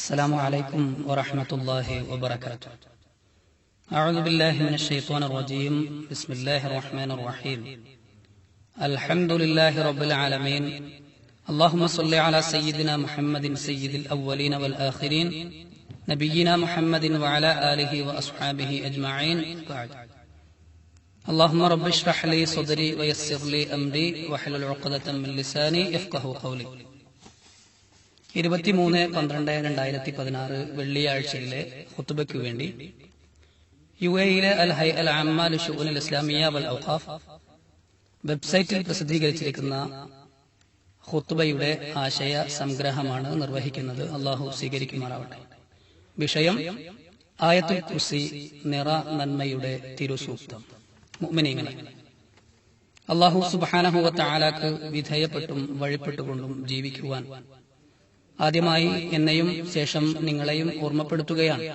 السلام عليكم ورحمة الله وبركاته. أعوذ بالله من الشيطان الرجيم. بسم الله الرحمن الرحيم. الحمد لله رب العالمين. اللهم صل على سيدنا محمد سيد الأولين والآخرين نبينا محمد وعلى آله وأصحابه أجمعين. بعد. اللهم رب اشرح لي صدري ويسر لي أمري واحلل عقدة من لساني يفقه قولي. ഇരുപത്തിമൂന്ന് പന്ത്രണ്ട് രണ്ടായിരത്തി പതിനാറ് വെള്ളിയാഴ്ചയിലെ ഹുത്തുബയ്ക്ക് വേണ്ടി യു എയിലെ അൽ ഹൈ അൽ അമ്മാൽ ഇസ്ലാമിയ വൽ ഔഖാഫ് വെബ്സൈറ്റിൽ പ്രസിദ്ധീകരിച്ചിരിക്കുന്ന ഹുത്തുബയുടെ ആശയ സംഗ്രഹമാണ് നിർവഹിക്കുന്നത്. അള്ളാഹു സ്വീകരിക്കുമാറാവട്ടെ. വിഷയം ആയത്തുൽ കുസി നിറ നന്മയുടെ തിരുസൂക്തം. മുഅ്മിനീങ്ങളെ അള്ളാഹു സുബാനഹുവത്ത ആലാക്ക് വിധേയപ്പെട്ടും വഴിപ്പെട്ടുകൊണ്ടും ജീവിക്കുവാൻ ആദ്യമായി എന്നെയും ശേഷം നിങ്ങളെയും ഓർമ്മപ്പെടുത്തുകയാണ്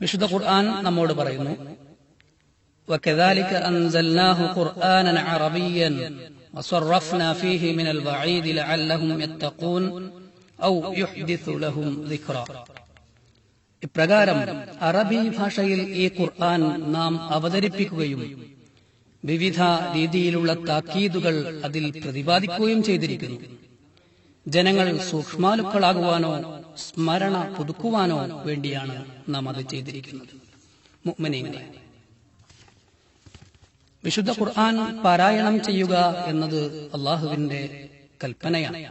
വിശുദ്ധ ഖുർആൻ നമ്മോട് പറയുന്നു وكذلك أنزلناه قرآنا عربيا وصرفنا فيه من الوعيد لعلهم يتقون أو يحدث لهم ذكرا ഇപ്രകാരം അറബി ഭാഷയിൽ ഈ ഖുർആൻ നാം അവതരിപ്പിക്കുകയും വിവിധ രീതിയിലുള്ള താക്കീതുകൾ അതിൽ പ്രതിപാദിക്കുകയും ചെയ്തിരിക്കുന്നു ജനങ്ങൾ സൂക്ഷ്മാലുക്കളാകുവാനോ സ്മരണ പുതുക്കുവാനോ വേണ്ടിയാണ് നാം അത് ചെയ്തിരിക്കുന്നത്. വിശുദ്ധ ഖുർആൻ പാരായണം ചെയ്യുക എന്നത് അള്ളാഹുവിന്റെ കൽപ്പനയാണ്.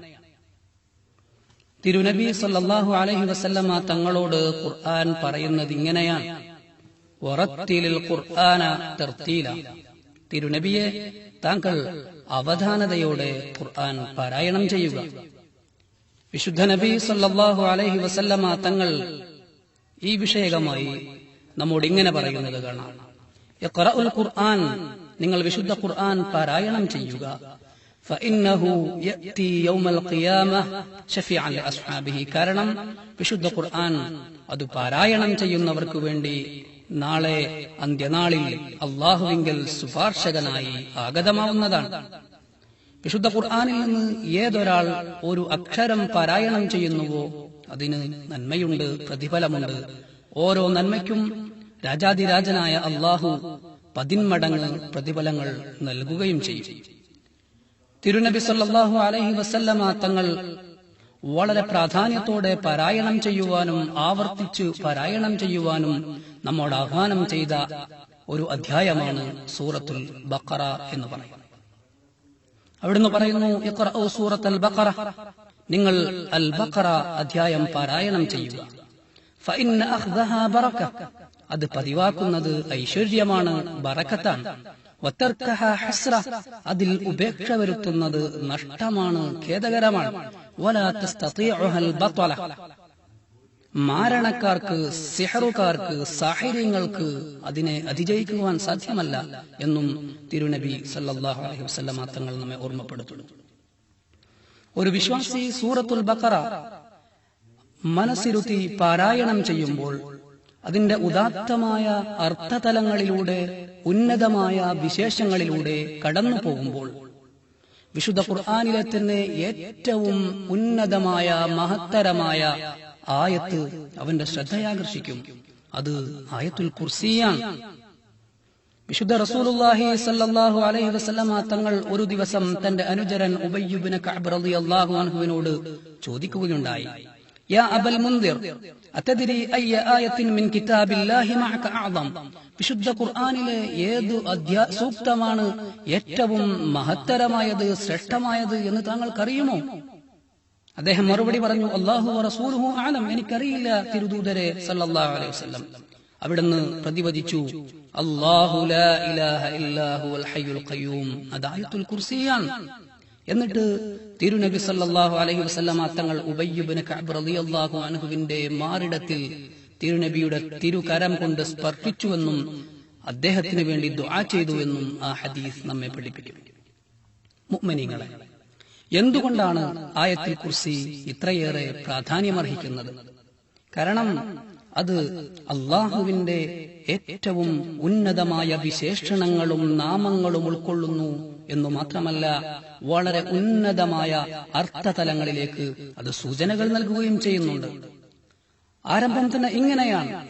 തിരുനബി സല്ലാഹു അലഹി വസല്ലമ തങ്ങളോട് ഖുർആൻ പറയുന്നത് ഇങ്ങനെയാണ്. ഖുർആന തിരുനബിയെ താങ്കൾ അവധാനതയോടെ ഖുർആൻ പാരായണം ചെയ്യുക. വിശുദ്ധ നബി സല്ലാഹു അലൈഹി വസല്ലമ തങ്ങൾ ഈ വിഷയകമായി നമ്മോട് ഇങ്ങനെ പറയുന്നത് കാണാം. ഖുർആൻ നിങ്ങൾ വിശുദ്ധ ഖുർആൻ പാരായണം ചെയ്യുക. കാരണം വിശുദ്ധ ഖുർആൻ അത് പാരായണം ചെയ്യുന്നവർക്ക് വേണ്ടി നാളെ അന്ത്യനാളിൽ അള്ളാഹുവിങ്കൽ സുപാർശകനായി ആഗതമാവുന്നതാണ്. വിശുദ്ധ ഖുർആാനിൽ നിന്ന് ഏതൊരാൾ ഒരു അക്ഷരം പാരായണം ചെയ്യുന്നുവോ അതിന് നന്മയുണ്ട് പ്രതിഫലമുണ്ട്. ഓരോ നന്മയ്ക്കും രാജാതിരാജനായ അള്ളാഹു പതിന്മടങ്ങ് പ്രതിഫലങ്ങൾ നൽകുകയും ചെയ്യും. തിരുനബി സല്ലാഹു അലഹി വസല്ലമ തങ്ങൾ വളരെ പ്രാധാന്യത്തോടെ പാരായണം ചെയ്യുവാനും ആവർത്തിച്ച് പാരായണം ചെയ്യുവാനും നമ്മോട് ആഹ്വാനം ചെയ്ത ഒരു അധ്യായമാണ് സൂറത്തുൽ ബക്കറ എന്ന് പറയുന്നത്. അവിടുന്ന് പറയുന്നു ഇഖ്റഉ സൂറത്ത് അൽ ബഖറ നിങ്ങൾ അൽ ബഖറ അധ്യായം പാരായണം ചെയ്യുക ഫഇന്ന അഖ്ദഹ ബറക അത് പതിവാക്കുന്നത് ഐശ്വര്യമാണ് ബറക്കത്താണ് വത്തർക്കഹ ഹസ്ര അതിൽ ഉപേക്ഷ വരുത്തുന്നത് നഷ്ടമാണ് ഖേദകരമാണ് വലാ തസ്തതീഉഹൽ ബത്വല മാരണക്കാർക്ക് സിഹറുകാർക്ക് സാഹചര്യങ്ങൾക്ക് അതിനെ അതിജയിക്കുവാൻ സാധ്യമല്ല എന്നും തിരുനബി സല്ലാഹു അലൈഹി വസ്ലമ തങ്ങൾ നമ്മെ ഓർമ്മപ്പെടുത്തുന്നു. ഒരു വിശ്വാസി സൂറത്തുൽ ബക്കറ മനസ്സിരുത്തി പാരായണം ചെയ്യുമ്പോൾ അതിന്റെ ഉദാത്തമായ അർത്ഥതലങ്ങളിലൂടെ ഉന്നതമായ വിശേഷങ്ങളിലൂടെ കടന്നു പോകുമ്പോൾ വിശുദ്ധ ഖുർആാനിലെ തന്നെ ഏറ്റവും ഉന്നതമായ മഹത്തരമായ ആയത്ത് അവന്റെ ശ്രദ്ധയാകർഷിക്കും. അത് ആയത്തുൽ കുർസിയാണ്. വിശുദ്ധ റസൂലുള്ളാഹി സല്ലല്ലാഹു അലൈഹി വസല്ലമ തങ്ങൾ ഒരു ദിവസം തന്റെ അനുചരൻ ഉബയ്യുബിന് കഅബ് റളിയല്ലാഹു അൻഹുവിനോട് ചോദിക്കുകയുണ്ടായി. യാ അബൽ മുൻദിർ അതദ്രി അയ്യ ആയത്തിൻ മിൻ കിതാബില്ലാഹി മഅക അഅദം? വിശുദ്ധ ഖുർആനിലെ ഏതു അധ്യാ സൂക്തമാണ് ഏറ്റവും മഹത്തരമായത് ശ്രേഷ്ഠമായത് എന്ന് താങ്കൾക്കറിയുമോ? അദ്ദേഹം മറുപടി പറഞ്ഞു അള്ളാഹു റസൂലുഹു ആലം എനിക്കറിയില്ല തിരുദൂതരെ സല്ലല്ലാഹു അലൈഹി വസല്ലം. അവിടുന്ന് പ്രതിവദിച്ചു അല്ലാഹു ലാ ഇലാഹ ഹയ്യുൽ ഖയ്യൂം. എന്നിട്ട് തിരുനബി സല്ലല്ലാഹു അലൈഹി വസല്ലമ തങ്ങൾ ഉബയ്യുബ്നു കഅബ് റളിയല്ലാഹു മാറിടത്തിൽ തിരുനബിയുടെ തിരുകരം കൊണ്ട് സ്പർശിച്ചുവെന്നും അദ്ദേഹത്തിന് വേണ്ടി ദുആ ചെയ്തുവെന്നും ആ ഹദീസ് നമ്മെ പഠിപ്പിക്കും. മുഅ്മിനീങ്ങളെ എന്തുകൊണ്ടാണ് ആയത്തിൽ കുർസി ഇത്രയേറെ പ്രാധാന്യമർഹിക്കുന്നത്? കാരണം അത് അള്ളാഹുവിന്റെ ഏറ്റവും ഉന്നതമായ വിശേഷണങ്ങളും നാമങ്ങളും ഉൾക്കൊള്ളുന്നു എന്നു മാത്രമല്ല വളരെ ഉന്നതമായ അർത്ഥതലങ്ങളിലേക്ക് അത് സൂചനകൾ നൽകുകയും ചെയ്യുന്നുണ്ട്. ആരംഭം തന്നെ ഇങ്ങനെയാണ്.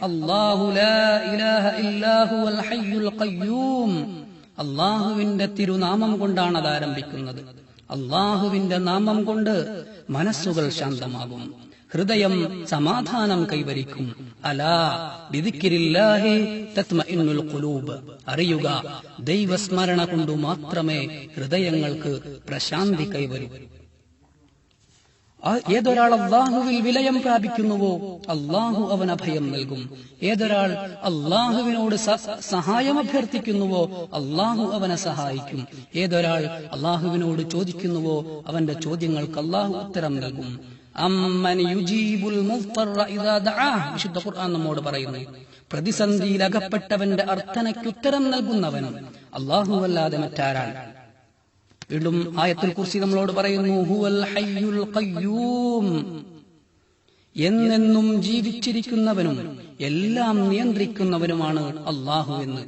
ഖയ്യൂം. അള്ളാഹുവിന്റെ തിരുനാമം കൊണ്ടാണ് അത് ആരംഭിക്കുന്നത്. അള്ളാഹുവിന്റെ നാമം കൊണ്ട് മനസ്സുകൾ ശാന്തമാകും. ഹൃദയം സമാധാനം കൈവരിക്കും. അലാ ഖുലൂബ്. അറിയുക ദൈവസ്മരണ കൊണ്ടു മാത്രമേ ഹൃദയങ്ങൾക്ക് പ്രശാന്തി കൈവരൂ. ഏതൊരാൾ അള്ളാഹുവിൽ വിലയം പ്രാപിക്കുന്നുവോ അള്ളാഹു അവൻ അഭയം നൽകും. ഏതൊരാൾ അള്ളാഹുവിനോട് സഹായം അഭ്യർത്ഥിക്കുന്നുവോ അള്ളാഹു അവനെ സഹായിക്കും. ഏതൊരാൾ അള്ളാഹുവിനോട് ചോദിക്കുന്നുവോ അവന്റെ ചോദ്യങ്ങൾക്ക് അള്ളാഹു ഉത്തരം നൽകും. വിശുദ്ധ ഖുർആൻ നമ്മോട് പറയുന്നു. പ്രതിസന്ധിയിൽ അകപ്പെട്ടവന്റെ അർത്ഥനയ്ക്ക് ഉത്തരം നൽകുന്നവൻ അള്ളാഹു അല്ലാതെ മറ്റാരാണ്. വീണ്ടും ആയത്തുൽ കുറിച്ച് നമ്മളോട് പറയുന്നു ഹുവൽ ഹയ്യുൽ ഖയ്യൂം. എന്നെന്നും ജീവിച്ചിരിക്കുന്നവനും എല്ലാം നിയന്ത്രിക്കുന്നവനുമാണ് അള്ളാഹു എന്ന്.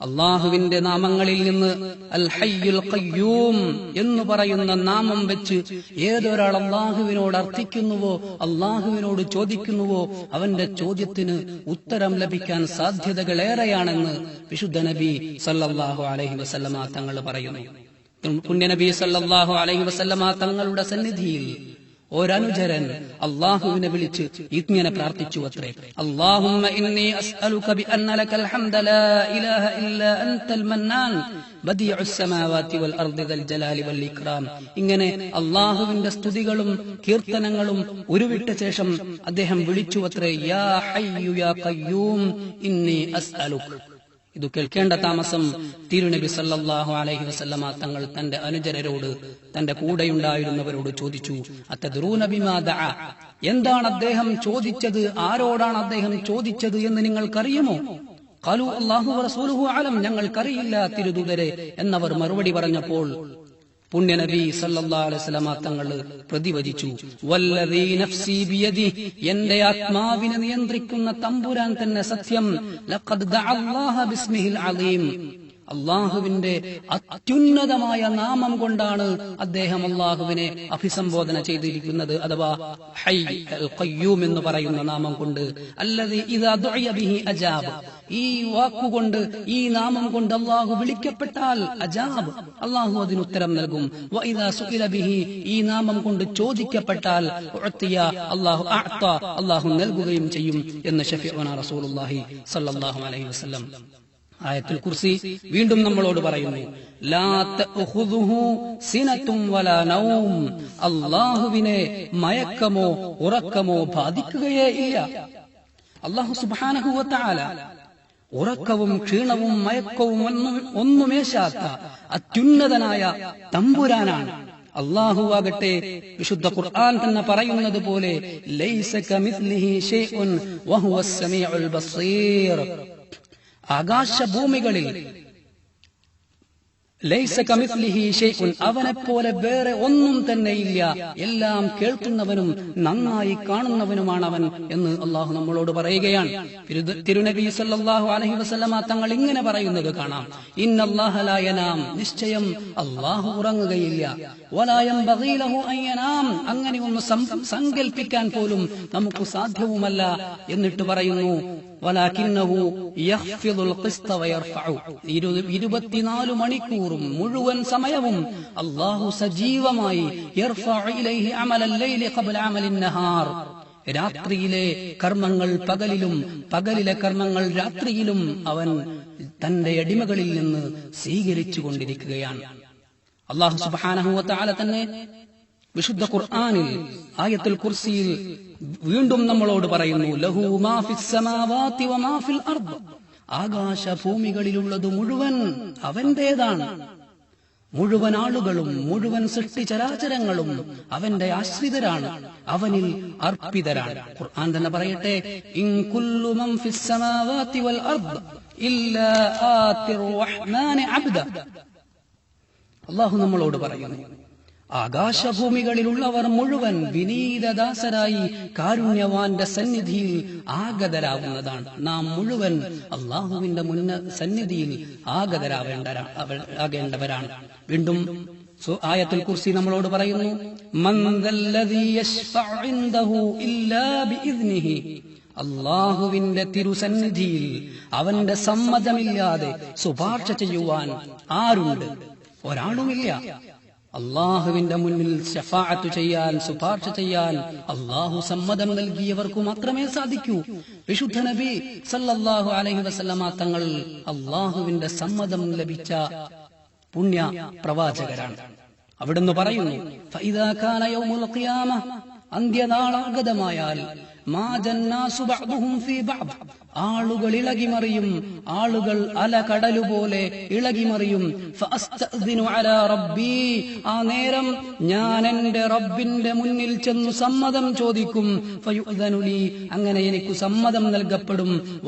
അള്ളാഹുവിന്റെ നാമങ്ങളിൽ നിന്ന് അൽ ഹയ്യുൽ ഖയ്യൂം എന്ന് പറയുന്ന നാമം വെച്ച് ഏതൊരാൾ അള്ളാഹുവിനോട് അർത്ഥിക്കുന്നുവോ അള്ളാഹുവിനോട് ചോദിക്കുന്നുവോ അവന്റെ ചോദ്യത്തിന് ഉത്തരം ലഭിക്കാൻ സാധ്യതകളേറെയാണെന്ന് വിശുദ്ധ നബി സല്ലല്ലാഹു അലൈഹി വസല്ലമ തങ്ങൾ പറയുന്നു. പുണ്യനബി സല്ലാഹു അലൈഹി വസല്ലമ തങ്ങളുടെ സന്നിധിയിൽ ഒരനുചരൻ അള്ളാഹുവിനെ വിളിച്ച് ഇങ്ങനെ പ്രാർത്ഥിച്ചു അത്രേ ഇന്നി ഇലാഹ അൻതൽ മന്നാൻ ഇങ്ങനെ അള്ളാഹുവിന്റെ സ്തുതികളും കീർത്തനങ്ങളും ഉരുവിട്ട ശേഷം അദ്ദേഹം വിളിച്ചു അത്രേ യാ ഹയ്യു യാ ഇന്നി ഇത് കേൾക്കേണ്ട താമസം തിരുനബി സല്ലാഹു അലഹി വസല്ലമ തങ്ങൾ തന്റെ അനുചരരോട് തന്റെ കൂടെയുണ്ടായിരുന്നവരോട് ചോദിച്ചു അത്തദ്റൂന ബിമാ ദഅ എന്താണ് അദ്ദേഹം ചോദിച്ചത്? ആരോടാണ് അദ്ദേഹം ചോദിച്ചത് എന്ന് നിങ്ങൾക്കറിയുമോ? ഖാലു അല്ലാഹു റസൂലുഹു അലം ഞങ്ങൾക്കറിയില്ല തിരുദൂതരെ എന്നവർ മറുപടി പറഞ്ഞപ്പോൾ സല്ലല്ലാഹു അലൈഹി വസല്ലമ തങ്ങൾ പ്രതിവചിച്ചു. നഫ്സി എന്റെ ആത്മാവിനെ നിയന്ത്രിക്കുന്ന തമ്പുരാൻ തന്നെ സത്യം. ലഖദ് ദഅല്ലാഹ ബിസ്മിഹിൽ അലീം. അള്ളാഹുവിന്റെ അത്യുന്നതമായ നാമം കൊണ്ടാണ് അദ്ദേഹം അള്ളാഹുവിനെ അഭിസംബോധന ചെയ്തിരിക്കുന്നത് അഥവാ ഹൈ ഖയ്യൂം എന്ന് പറയുന്ന നാമം കൊണ്ട്. അല്ലത് ബിഹി അജാബ്. ഈ വാക്കുകൊണ്ട് ഈ നാമം കൊണ്ട് അള്ളാഹു വിളിക്കപ്പെട്ടാൽ അജാബ്. അള്ളാഹു അതിന് ഉത്തരം നൽകും. ബിഹി ഈ നാമം കൊണ്ട് ചോദിക്കപ്പെട്ടാൽ അള്ളാഹു അള്ളാഹു നൽകുകയും ചെയ്യും എന്ന് ഷഫീഉന റസൂലുള്ളാഹി സ്വല്ലല്ലാഹു അലൈഹി വസല്ലം. ആയത്തുൽ കുർസി വീണ്ടും നമ്മളോട് പറയുന്നു അള്ളാഹുവിനെ മയക്കമോ ഉറക്കമോ ബാധിക്കുകയേ ഇല്ല. അള്ളാഹു സുബ്ഹാനഹു വ ഉറക്കവും ക്ഷീണവും മയക്കവും ഒന്നും ഒന്നുമേശാത്ത അത്യുന്നതനായ തമ്പുരാനാണ്. അള്ളാഹു ആകട്ടെ വിശുദ്ധ ഖുർആൻ തന്നെ പറയുന്നത് പോലെ ലൈസ ഷൈഉൻ ബസീർ. ആകാശഭൂമികളിൽ. അവനെ പോലെ വേറെ ഒന്നും തന്നെ ഇല്ല. എല്ലാം കേൾക്കുന്നവനും നന്നായി കാണുന്നവനുമാണ് അവൻ എന്ന് അള്ളാഹു നമ്മളോട് പറയുകയാണ്. തിരുനബി സല്ലല്ലാഹു അലൈഹി വസല്ലമ തങ്ങൾ ഇങ്ങനെ പറയുന്നത് കാണാം. ഇന്നല്ലാഹലായനാം നിശ്ചയം അള്ളാഹു ഉറങ്ങുകയില്ല. വലാ ബഹീലഹു അയ്യനാം അങ്ങനെ ഒന്ന് സങ്കല്പിക്കാൻ പോലും നമുക്ക് സാധ്യവുമല്ല എന്നിട്ട് പറയുന്നു ഇരുപത്തിനാല് മണിക്കൂറും മുഴുവൻ സമയവും അള്ളാഹു സജീവമായി രാത്രിയിലെ കർമ്മങ്ങൾ പകലിലും പകലിലെ കർമ്മങ്ങൾ രാത്രിയിലും അവൻ തന്റെ അടിമകളിൽ നിന്ന് സ്വീകരിച്ചു കൊണ്ടിരിക്കുകയാണ് അള്ളാഹു സുബ്ഹാനഹു വ തന്നെ വിശുദ്ധ ഖുർആാനിൽ ആയത്തുൽ കുർസിയിൽ വീണ്ടും നമ്മളോട് പറയുന്നു ലഹു മാ ഫിസ് സമാവാതി വമാ ഫിൽ അർദ്. ആകാശ ഭൂമികളിലുള്ളത് മുഴുവൻ അവന്റേതാണ്. മുഴുവൻ ആളുകളും മുഴുവൻ സൃഷ്ടിചരാചരങ്ങളും അവന്റെ ആശ്രിതരാണ് അവനിൽ അർപ്പിതരാണ്. ഖുർആൻ തന്നെ പറയട്ടെ അള്ളാഹു നമ്മളോട് പറയുന്നു ആകാശഭൂമികളിലുള്ളവർ മുഴുവൻ വിനീതദാസരായി കാരുണ്യവാന്റെ സന്നിധിയിൽ ആഗതരാവുന്നതാണ് നാം മുഴുവൻ അള്ളാഹുവിന്റെ മുന്ന സന്നിധിയിൽ ആഗതരാവേണ്ട ആകേണ്ടവരാണ്. വീണ്ടും ആയത്തിൽ കുർസി നമ്മളോട് പറയുന്നു അള്ളാഹുവിന്റെ തിരുസന്നിധിയിൽ അവന്റെ സമ്മതമില്ലാതെ ശുപാർശ ചെയ്യുവാൻ ആരുണ്ട്? ഒരാളുമില്ല. അള്ളാഹുവിന്റെ മുന്നിൽ ഷഫാഅത്ത് ചെയ്യാൻ ശുപാർശ ചെയ്യാൻ അള്ളാഹു സമ്മതം നൽകിയവർക്ക് മാത്രമേ സാധിക്കൂ. വിശുദ്ധ നബി സല്ലല്ലാഹു അലൈഹി വസല്ലമ തങ്ങൾ അള്ളാഹുവിന്റെ സമ്മതം ലഭിച്ച പുണ്യ പ്രവാചകരാണ്. അവിടുന്ന് പറയുന്നു അന്ത്യനാളാഗതമായാൽ മാ ജന്നാസു ഫീ ആളുകൾ ഇളകിമറിയും ആളുകൾ അല കടലുപോലെ ഇളകിമറിയും റബ്ബി. ആ നേരം ഞാൻ എന്റെ റബ്ബിന്റെ മുന്നിൽ ചെന്നു സമ്മതം ചോദിക്കും. അങ്ങനെ എനിക്ക് സമ്മതം നൽകപ്പെടും.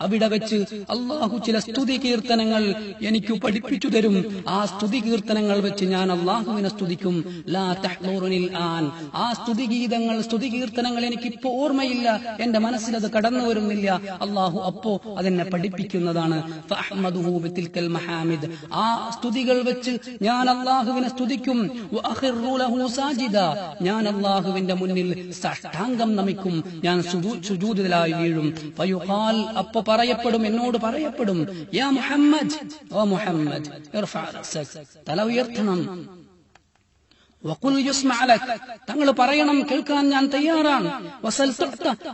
അവിടെ വെച്ച് അള്ളാഹു ചില സ്തുതി കീർത്തനങ്ങൾ എനിക്ക് പഠിപ്പിച്ചു തരും. ആ സ്തുതി കീർത്തനങ്ങൾ വെച്ച് ഞാൻ അള്ളാഹുവിനെ സ്തുതിക്കും. ആ സ്തുതി ഗീതങ്ങൾ സ്തുതി കീർത്തനങ്ങൾ എനിക്ക് ഇപ്പോ ഓർമ്മയില്ല. എന്റെ മനസ്സിൽ അത് കടന്നു വരുന്നില്ല. അള്ളാഹു അപ്പോ അതെന്നെ പഠിപ്പിക്കുന്നതാണ്. മഹാമിദ്. ആ സ്തുതികൾ വെച്ച് ഞാൻ അള്ളാഹുവിനെ സ്തുതിക്കും. ഞാൻ അള്ളാഹുവിന്റെ മുന്നിൽ സാഷ്ടാംഗം നമിക്കും. ഞാൻ സുജൂ- സുജൂദിലായി വീഴും. ഫയുഖാൽ അപ്പൊ പറയപ്പെടും എന്നോട് പറയപ്പെടും. യാ മുഹമ്മദ് ഓ മുഹമ്മദ്. തല ഉയർത്തണം. തങ്ങൾ പറയണം കേൾക്കാൻ ഞാൻ തയ്യാറാണ്.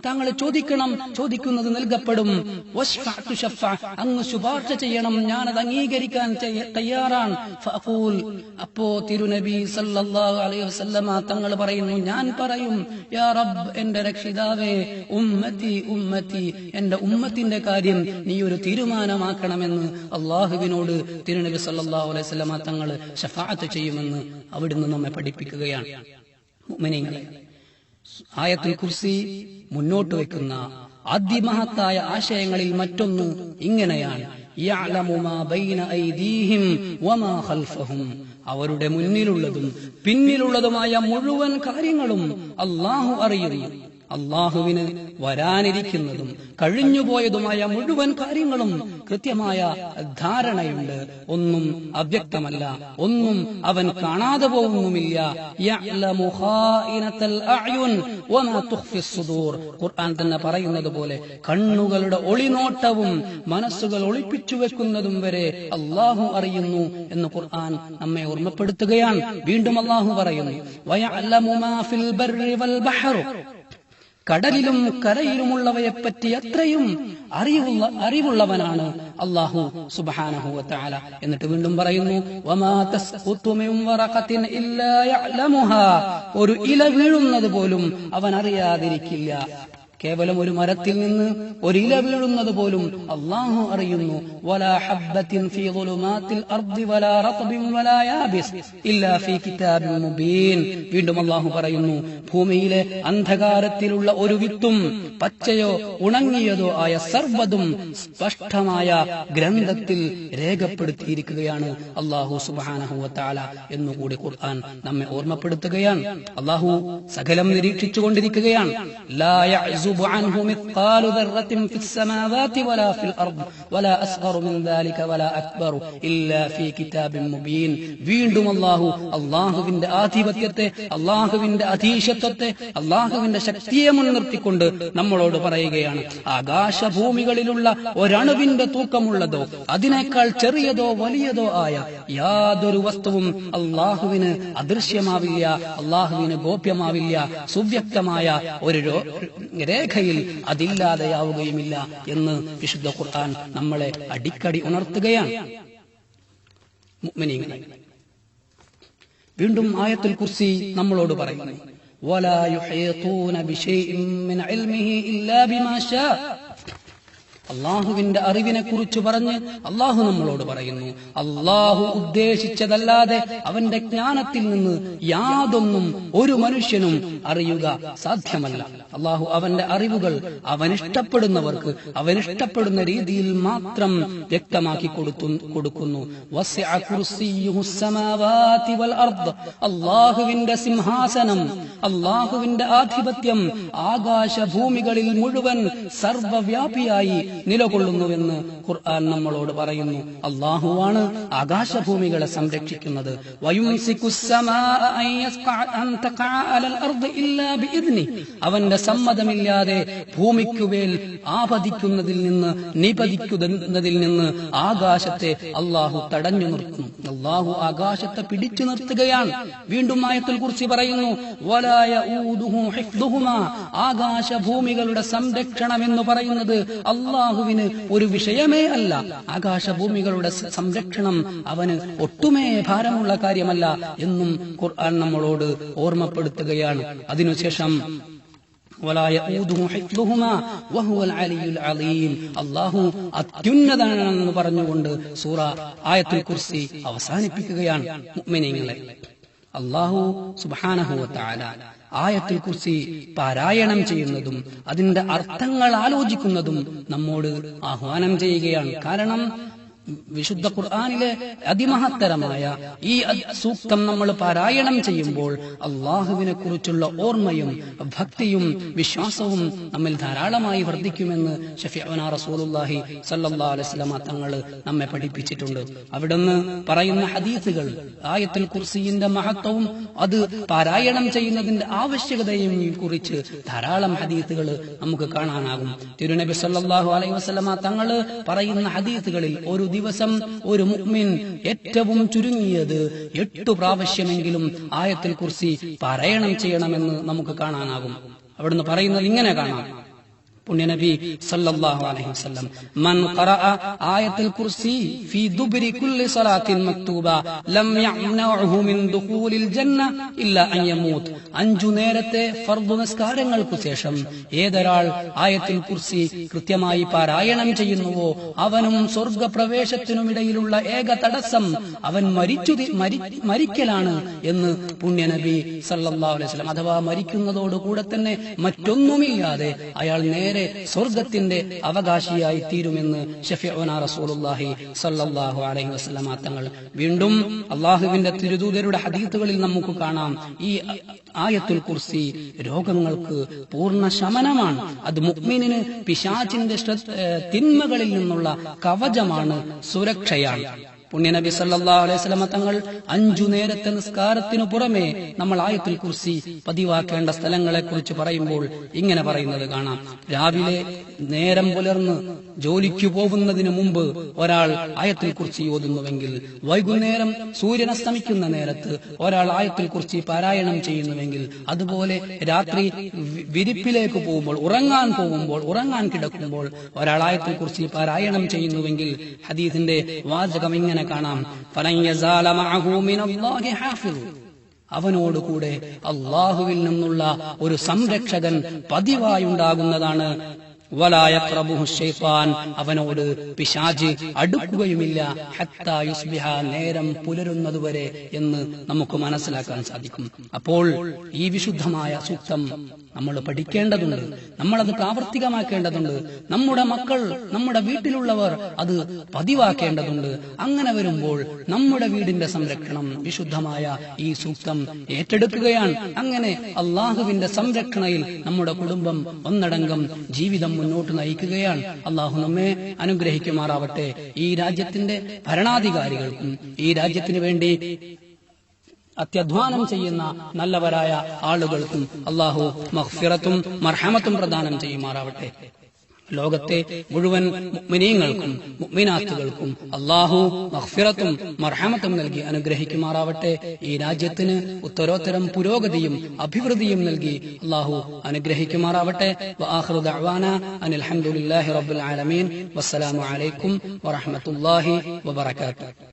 തങ്ങൾ ചോദിക്കണം ചോദിക്കുന്നത് നൽകപ്പെടും. അങ്ങ് ശുപാർശ ചെയ്യണം ഞാൻ അത് അംഗീകരിക്കാൻ തയ്യാറാണ്. അപ്പോ തിരുനബി സല്ലല്ലാഹു അലൈഹി വസല്ലമ തങ്ങൾ പറയുന്നു ഞാൻ പറയും യാ റബ്ബ് എന്റെ രക്ഷിതാവേ ഉമ്മത്തി ഉമ്മത്തി എന്റെ ഉമ്മത്തിന്റെ കാര്യം നീ ഒരു തീരുമാനമാക്കണമെന്ന് അള്ളാഹുവിനോട് തിരുനബി സല്ലല്ലാഹു അലൈഹി വസല്ലമ തങ്ങൾ ഷഫാഅത്ത് ചെയ്യുമെന്ന് അവിടുന്ന് നമ്മെ പഠിപ്പിക്കുകയാണ്. മുഅ്മിനീങ്ങളെ ആയത്തുൽ കുർസി മുന്നോട്ട് വെക്കുന്ന അതിമഹത്തായ ആശയങ്ങളിൽ മറ്റൊന്ന് ഇങ്ങനെയാണ്. അവരുടെ മുന്നിലുള്ളതും പിന്നിലുള്ളതുമായ മുഴുവൻ കാര്യങ്ങളും അള്ളാഹു അറിയുന്നു. അള്ളാഹുവിന് വരാനിരിക്കുന്നതും കഴിഞ്ഞുപോയതുമായ മുഴുവൻ കാര്യങ്ങളും കൃത്യമായ ധാരണയുണ്ട്. ഒന്നും അവ്യക്തമല്ല. ഒന്നും അവൻ കാണാതെ പോകുന്നുമില്ല. ഖുർആൻ തന്നെ പറയുന്നത് പോലെ കണ്ണുകളുടെ ഒളിനോട്ടവും മനസ്സുകൾ ഒളിപ്പിച്ചു വെക്കുന്നതും വരെ അള്ളാഹു അറിയുന്നു എന്ന് ഖുർആൻ നമ്മെ ഓർമ്മപ്പെടുത്തുകയാണ്. വീണ്ടും അള്ളാഹു പറയുന്നു കടലിലും കരയിലുമുള്ളവയെപ്പറ്റി അത്രയും അറിവുള്ള അറിവുള്ളവനാണ് അള്ളാഹു സുബാനഹുല എന്നിട്ട് വീണ്ടും പറയുന്നു ഒരു ഇല വീഴുന്നത് പോലും അവൻ അറിയാതിരിക്കില്ല കേവലം ഒരു മരത്തിൽ നിന്ന് ഒരു ഇല വീഴുന്നത് പോലും അള്ളാഹു അറിയുന്നു. വീണ്ടും അള്ളാഹു പറയുന്നു ഭൂമിയിലെ അന്ധകാരത്തിലുള്ള ഒരു വിത്തും പച്ചയോ ഉണങ്ങിയതോ ആയ സർവതും സ്പഷ്ടമായ ഗ്രന്ഥത്തിൽ രേഖപ്പെടുത്തിയിരിക്കുകയാണ് അള്ളാഹു സുബാനഹുവത്താല എന്നുകൂടി ഖുർആൻ നമ്മെ ഓർമ്മപ്പെടുത്തുകയാണ്. അള്ളാഹു സകലം നിരീക്ഷിച്ചുകൊണ്ടിരിക്കുകയാണ്. ലാ യഅ്സുബു അൻഹു മിത്ഖാലു ദർറത്തിൻ ഫിസ് സമാവാതി ولا في അർദ് ولا അസ്ഗറു من ذلك ولا അക്ബറു ഇല്ലാ في كتاب مبين. വീണ്ടും അള്ളാഹു അള്ളാഹുവിന്റെ ആധിപത്യത്തെ അള്ളാഹുവിന്റെ അധീശത്വത്തെ അള്ളാഹുവിന്റെ ശക്തിയെ മുൻനിർത്തിക്കൊണ്ട് നമ്മളോട് പറയുകയാണ് ആകാശഭൂമികളിലുള്ള ഒരണുവിന്റെ തൂക്കമുള്ളതോ അതിനേക്കാൾ ചെറിയതോ വലിയതോ ആയ യാതൊരു വസ്തുവും അള്ളാഹുവിന് അദൃശ്യമാവില്ല അള്ളാഹുവിന് ഗോപ്യമാവില്ല സുവ്യക്തമായ ഒരു രേഖയിൽ അതില്ലാതെയാവുകയുമില്ല എന്ന് വിശുദ്ധ ഖുർആൻ നമ്മളെ അടിക്കടി ഉണർത്തുകയാണ് മുഅ്മിനീങ്ങളെ വീണ്ടും ആയത്തുൽ കുർസി നമ്മളോട് പറയുന്നു ولا يحيطون بشيء من علمه إلا بما شاء അള്ളാഹുവിന്റെ അറിവിനെ കുറിച്ച് പറഞ്ഞ് അള്ളാഹു നമ്മളോട് പറയുന്നു. അള്ളാഹു ഉദ്ദേശിച്ചതല്ലാതെ അവന്റെ ജ്ഞാനത്തിൽ നിന്ന് യാതൊന്നും ഒരു മനുഷ്യനും അറിയുക സാധ്യമല്ല. അള്ളാഹു അവന്റെ അറിവുകൾ അവനിഷ്ടപ്പെടുന്നവർക്ക് അവനിഷ്ടപ്പെടുന്ന രീതിയിൽ മാത്രം വ്യക്തമാക്കി കൊടുത്തു കൊടുക്കുന്നു. അള്ളാഹുവിന്റെ സിംഹാസനം അള്ളാഹുവിന്റെ ആധിപത്യം ആകാശഭൂമികളിൽ മുഴുവൻ സർവവ്യാപിയായി നിലകൊള്ളുന്നുവെന്ന് ഖുർആൻ നമ്മളോട് പറയുന്നു. അള്ളാഹുവാണ് ആകാശഭൂമികളെ സംരക്ഷിക്കുന്നത്. അവന്റെ സമ്മതമില്ലാതെ ഭൂമിക്കുമേൽ ആപതിക്കുന്നതിൽ നിന്ന് നിപതിക്കുന്നതിൽ നിന്ന് ആകാശത്തെ അള്ളാഹു തടഞ്ഞു നിർത്തുന്നു. അള്ളാഹു ആകാശത്തെ പിടിച്ചു നിർത്തുകയാണ്. വീണ്ടും മായത്തിൽ കുറിച്ച് പറയുന്നു ആകാശഭൂമികളുടെ സംരക്ഷണം എന്ന് പറയുന്നത് അള്ളാഹു അള്ളാഹുവിന് ഒരു വിഷയമേ അല്ല. ആകാശഭൂമികളുടെ സംരക്ഷണം അവന് ഒട്ടുമേ ഭാരമുള്ള കാര്യമല്ല എന്നും ഖുർആൻ നമ്മളോട് ഓർമ്മപ്പെടുത്തുകയാണ്. അതിനുശേഷം അള്ളാഹു അത്യുന്നതാണെന്ന് പറഞ്ഞുകൊണ്ട് സൂറ ആയത്തുൽ കുർസി അവസാനിപ്പിക്കുകയാണ്. മുഅ്മിനീങ്ങളെ അള്ളാഹു സുബാനഹുവത്താല ആയത്തിൽ കുർസി പാരായണം ചെയ്യുന്നതും അതിന്റെ അർത്ഥങ്ങൾ ആലോചിക്കുന്നതും നമ്മോട് ആഹ്വാനം ചെയ്യുകയാണ്. കാരണം വിശുദ്ധ ഖുർആാനിലെ അതിമഹത്തരമായ ഈ സൂക്തം നമ്മൾ പാരായണം ചെയ്യുമ്പോൾ അള്ളാഹുവിനെ കുറിച്ചുള്ള ഓർമ്മയും ഭക്തിയും വിശ്വാസവും നമ്മിൽ ധാരാളമായി വർദ്ധിക്കുമെന്ന് ഷഫിഅന റസൂലുല്ലാഹി തങ്ങൾ നമ്മെ പഠിപ്പിച്ചിട്ടുണ്ട്. അവിടുന്ന് പറയുന്ന ഹദീസുകൾ ആയത്തിൽ കുർസിന്റെ മഹത്വവും അത് പാരായണം ചെയ്യുന്നതിന്റെ ആവശ്യകതയും കുറിച്ച് ധാരാളം ഹദീസുകൾ നമുക്ക് കാണാനാകും. തിരുനബി സല്ലാഹു അലൈഹി വസ്ലമ തങ്ങൾ പറയുന്ന ഹദീസുകളിൽ ഒരു ദിവസം ഒരു മുഅ്മിൻ ഏറ്റവും ചുരുങ്ങിയത് എട്ടു പ്രാവശ്യമെങ്കിലും ആയത്തിൽ കുറിച്ച് പറയണം ചെയ്യണമെന്ന് നമുക്ക് കാണാനാകും. അവിടുന്ന് പറയുന്നത് ഇങ്ങനെ കാണാം. പുണ്യനബി സല്ലല്ലാഹു അലൈഹി വസല്ലം. മൻ ഖറഅ ആയത്തുൽ ദുബ്രി കുല്ലി മക്തൂബ ലം മിൻ ദുഖൂലിൽ ജന്ന ഇല്ലാ അൻ യമൂത് അഞ്ചു നേരത്തെ ഫർദ് നിസ്കാരങ്ങൾക്ക് ശേഷം ഏതൊരാൾ ആയത്തുൽ കുർസി കൃത്യമായി പാരായണം ചെയ്യുന്നുവോ അവനും സ്വർഗപ്രവേശത്തിനുമിടയിലുള്ള ഏക തടസ്സം അവൻ മരിച്ചു മരിക്കലാണ് എന്ന് പുണ്യനബി സല്ലല്ലാഹു അലൈഹി വസല്ലം. അഥവാ മരിക്കുന്നതോടുകൂടെ തന്നെ മറ്റൊന്നുമില്ലാതെ അയാൾ നേരെ സ്വർഗത്തിന്റെ അവകാശിയായി തീരുമെന്ന് റസൂലുള്ളാഹി അലൈഹി തങ്ങൾ വീണ്ടും അള്ളാഹുവിന്റെ തിരുദൂതരുടെ ഹദീത്തുകളിൽ നമുക്ക് കാണാം. ഈ ആയത്തുൽ കുർസി രോഗങ്ങൾക്ക് പൂർണ ശമനമാണ്. അത് മുക്മിനിന് പിശാചിന്റെ തിന്മകളിൽ നിന്നുള്ള കവചമാണ് സുരക്ഷയാണ്. പുണ്യനബി സല്ലല്ലാഹു അലൈഹി വസല്ലമ തങ്ങൾ അഞ്ചു നേരത്തെ നിസ്കാരത്തിനു പുറമെ നമ്മൾ ആയത്തുൽ കുർസി പതിവാക്കേണ്ട സ്ഥലങ്ങളെ കുറിച്ച് പറയുമ്പോൾ ഇങ്ങനെ പറയുന്നത് കാണാം. രാവിലെ നേരം പുലർന്ന് ജോലിക്കു പോകുന്നതിന് മുമ്പ് ഒരാൾ ആയത്തുൽ കുർസി ഓതുന്നുവെങ്കിൽ വൈകുന്നേരം സൂര്യൻ അസ്തമിക്കുന്ന നേരത്ത് ഒരാൾ ആയത്തുൽ കുർസി പാരായണം ചെയ്യുന്നുവെങ്കിൽ അതുപോലെ രാത്രി വിരിപ്പിലേക്ക് പോകുമ്പോൾ ഉറങ്ങാൻ പോകുമ്പോൾ ഉറങ്ങാൻ കിടക്കുമ്പോൾ ഒരാൾ ആയത്തുൽ കുർസി പാരായണം ചെയ്യുന്നുവെങ്കിൽ ഹദീസിന്റെ വാചകം ഇങ്ങനെ കാണാം. അവനോട് കൂടെ അള്ളാഹുവിൽ നിന്നുള്ള ഒരു സംരക്ഷകൻ പതിവായി ഉണ്ടാകുന്നതാണ്. വലായ പതിവായുണ്ടാകുന്നതാണ് അവനോട് പിശാജ് അടുക്കുകയുമില്ല. നേരം പുലരുന്നതുവരെ എന്ന് നമുക്ക് മനസ്സിലാക്കാൻ സാധിക്കും. അപ്പോൾ ഈ വിശുദ്ധമായ സൂക്തം നമ്മൾ പഠിക്കേണ്ടതുണ്ട്. നമ്മൾ അത് പ്രാവർത്തികമാക്കേണ്ടതുണ്ട്. നമ്മുടെ മക്കൾ നമ്മുടെ വീട്ടിലുള്ളവർ അത് പതിവാക്കേണ്ടതുണ്ട്. അങ്ങനെ വരുമ്പോൾ നമ്മുടെ വീടിന്റെ സംരക്ഷണം വിശുദ്ധമായ ഈ സൂക്തം ഏറ്റെടുക്കുകയാണ്. അങ്ങനെ അള്ളാഹുവിന്റെ സംരക്ഷണയിൽ നമ്മുടെ കുടുംബം ഒന്നടങ്കം ജീവിതം മുന്നോട്ട് നയിക്കുകയാണ്. അള്ളാഹു നമ്മെ അനുഗ്രഹിക്കുമാറാവട്ടെ. ഈ രാജ്യത്തിന്റെ ഭരണാധികാരികൾക്കും ഈ രാജ്യത്തിന് വേണ്ടി അത്യധ്വാനം ചെയ്യുന്ന നല്ലവരായ ആളുകൾക്കും അള്ളാഹു മഹ്ഫിറത്തും മർഹമത്തും പ്രദാനം ചെയ്യുമാറാവട്ടെ. ലോകത്തെ മുഴുവൻ മുക്മിനീങ്ങൾക്കും മുക്മിനാത്തുകൾക്കും അള്ളാഹു മഹ്ഫിറത്തും മർഹമത്തും നൽകി അനുഗ്രഹിക്കുമാറാവട്ടെ. ഈ രാജ്യത്തിന് ഉത്തരോത്തരം പുരോഗതിയും അഭിവൃദ്ധിയും നൽകി അള്ളാഹു അനുഗ്രഹിക്കുമാറാവട്ടെ. അനിൽഹമുല്ലാഹി റബുൽ ആലമീൻ. വസ്സലാമു അലൈക്കും വറഹ്മത്തുള്ളാഹി വബറകാതുഹു.